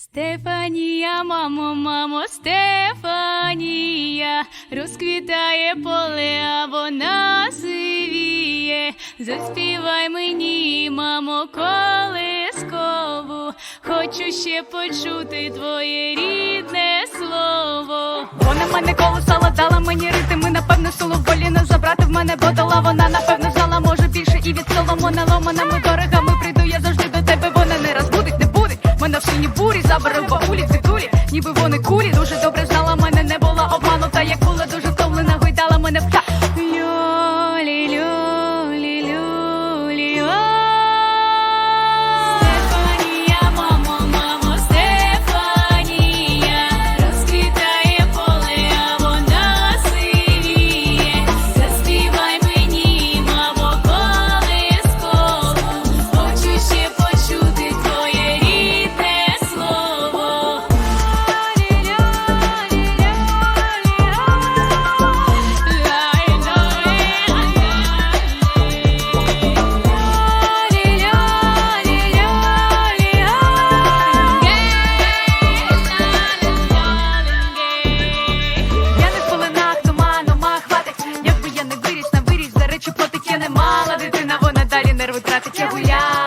Стефанія, мамо, мамо, Стефанія, розквітає поле, а вона сивіє. Заспівай мені, мамо, колискову, хочу ще почути твоє рідне слово. Вона мене колесала, дала мені ритми, напевно, соло волі забрати в мене, бо дала вона, напевно, знала, може більше і від соломона ломаними дорогами прийду в бабулі, цитулі, ніби вони кулі, дуже добре знала мала дитина, вона далі нерви тратить я гуляю.